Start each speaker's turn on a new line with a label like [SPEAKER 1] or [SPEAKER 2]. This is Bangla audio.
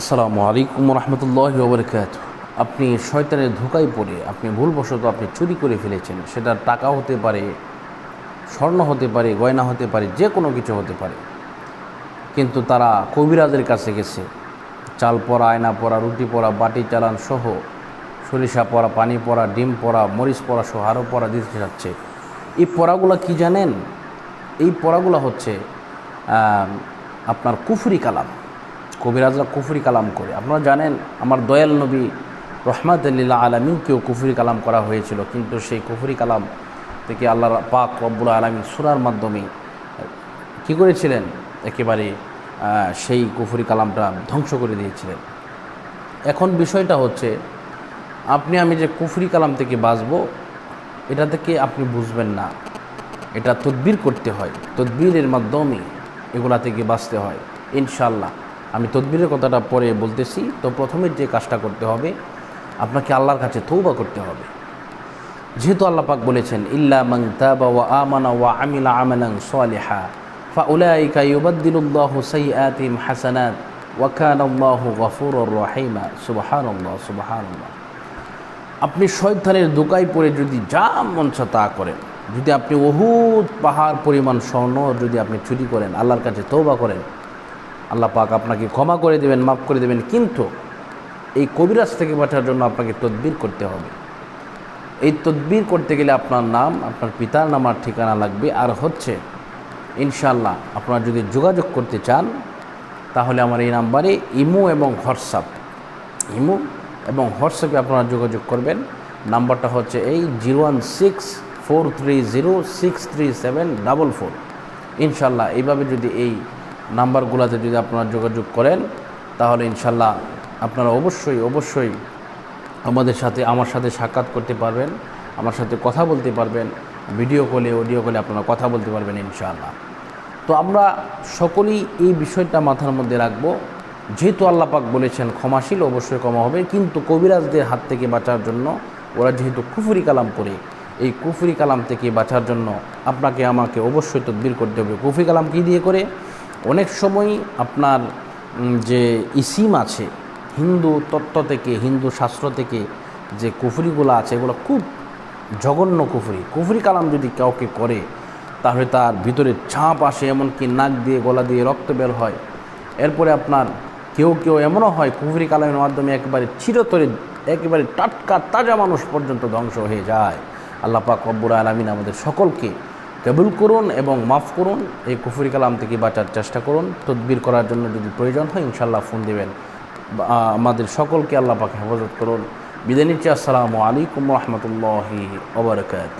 [SPEAKER 1] আসসালামু আলাইকুম রহমতুল্লাহ ওবরকাত আপনি শয়তানের ধোকায় পড়ে, আপনি ভুলবশত আপনি চুরি করে ফেলেছেন। সেটা টাকা হতে পারে, স্বর্ণ হতে পারে, গয়না হতে পারে, যে কোনো কিছু হতে পারে। কিন্তু তারা কবিরাজের কাছে গেছে। চাল পরা আয়না পরা রুটি পরা বাটি চালান সহ, সরিষা পরা পানি পরা ডিম পরা মরিচ পরা সহ আরও পরা দিতে যাচ্ছে। এই পড়াগুলো কি জানেন? এই পড়াগুলো হচ্ছে আপনার কুফরি কালাম। কবিরাজরা কুফরি কালাম করে। আপনারা জানেন, আমার দয়াল নবী রহমাতুল্লাহ আলমিনকেও কুফরি কালাম করা হয়েছিল, কিন্তু সেই কুফরি কালাম থেকে আল্লাহ পাক রব্বুল আলমী সুরার মাধ্যমে কি করেছিলেন? একেবারে সেই কুফরি কালামটা ধ্বংস করে দিয়েছিলেন। এখন বিষয়টা হচ্ছে, আপনি আমি যে কুফরি কালাম থেকে বাঁচব, এটা থেকে আপনি বুঝবেন না। এটা তদবির করতে হয়। তদবিরের মাধ্যমে এগুলা থেকে বাঁচতে হয় ইনশাল্লাহ আমি তদবিরের কথাটা পরে বলতেছি। তো প্রথমে যে কাজটা করতে হবে, আপনাকে আল্লাহর কাছে তৌবা করতে হবে। যেহেতু আল্লাহ পাক বলেছেন, ইল্লা মান তাবা ওয়া আমানা ওয়া আমিলা আমালান সালিহা, ফাউলাইকা ইউবাদদিলুল্লাহু সাইয়্যাতিহিম হাসানাত ওয়া কানা আল্লাহু গফুরুর রহিমা। সুবহানাল্লাহ সুবহানাল্লাহ। আপনি শয়তানের দোকায় পড়ে যদি যা মন তা করেন। যদি আপনি বহুত পাহাড় পরিমাণ স্বর্ণ যদি আপনি চুরি করেন, আল্লাহর কাছে তৌবা করেন আল্লাহ পাক আপনাকে ক্ষমা করে দেবেন, মাফ করে দেবেন। কিন্তু এই কবিরাজ থেকে বাঁচার জন্য আপনাকে তদবির করতে হবে। এই তদবির করতে গেলে আপনার নাম, আপনার পিতার নাম আর ঠিকানা লাগবে। আর হচ্ছে ইনশাল্লাহ আপনারা যদি যোগাযোগ করতে চান, তাহলে আমার এই নাম্বারে ইমো এবং হোয়াটসঅ্যাপ। ইমো এবং হোয়াটসঅ্যাপে আপনারা যোগাযোগ করবেন। নাম্বারটা হচ্ছে এই zero one six four three zero six three seven double four. ইনশাল্লাহ এইভাবে যদি এই নাম্বারগুলোতে যদি আপনারা যোগাযোগ করেন, তাহলে ইনশাল্লাহ আপনারা অবশ্যই অবশ্যই আমাদের সাথে, আমার সাথে সাক্ষাৎ করতে পারবেন, আমার সাথে কথা বলতে পারবেন, ভিডিও কলে, অডিও কলে আপনারা কথা বলতে পারবেন ইনশাআল্লাহ। তো আমরা সকলেই এই বিষয়টা মাথার মধ্যে রাখব, যেহেতু আল্লাহ পাক বলেছেন ক্ষমাশীল, অবশ্যই ক্ষমা হবে, কিন্তু কবিরাজদের হাত থেকে বাঁচার জন্য, ওরা যেহেতু কুফুরি কালাম করে, এই কুফুরি কালাম থেকে বাঁচার জন্য আপনাকে আমাকে অবশ্যই তদবির করতে হবে। কুফরি কালাম কী দিয়ে করে? অনেক সময় আপনার যে ইসিম আছে, হিন্দু তত্ত্ব থেকে, হিন্দু শাস্ত্র থেকে যে কুফরিগুলো আছে, এগুলো খুব জঘন্য কুফরি। কুফরি কালাম যদি কাউকে করে, তাহলে তার ভিতরে ছাপ আসে, এমনকি নাক দিয়ে, গলা দিয়ে রক্ত বের হয়। এরপরে আপনার কেউ কেউ এমনও হয়, কুফরি কালামের মাধ্যমে একেবারে চিরতরে, একেবারে টাটকা, তাজা মানুষ পর্যন্ত ধ্বংস হয়ে যায়। আল্লাহ পাক রব্বুর আলমিন আমাদের সকলকে কবুল করুন এবং মাফ করুন, এই কুফুরি কালাম থেকে বাঁচার চেষ্টা করুন। তদবির করার জন্য যদি প্রয়োজন হয় ইনশাল্লাহ ফোন দেবেন। আমাদের সকলকে আল্লাহ পাকে হেফাজত করুন। বিদায় নিচ্ছি, আসসালামু আলাইকুম রহমতুল্লাহি ওবরকাত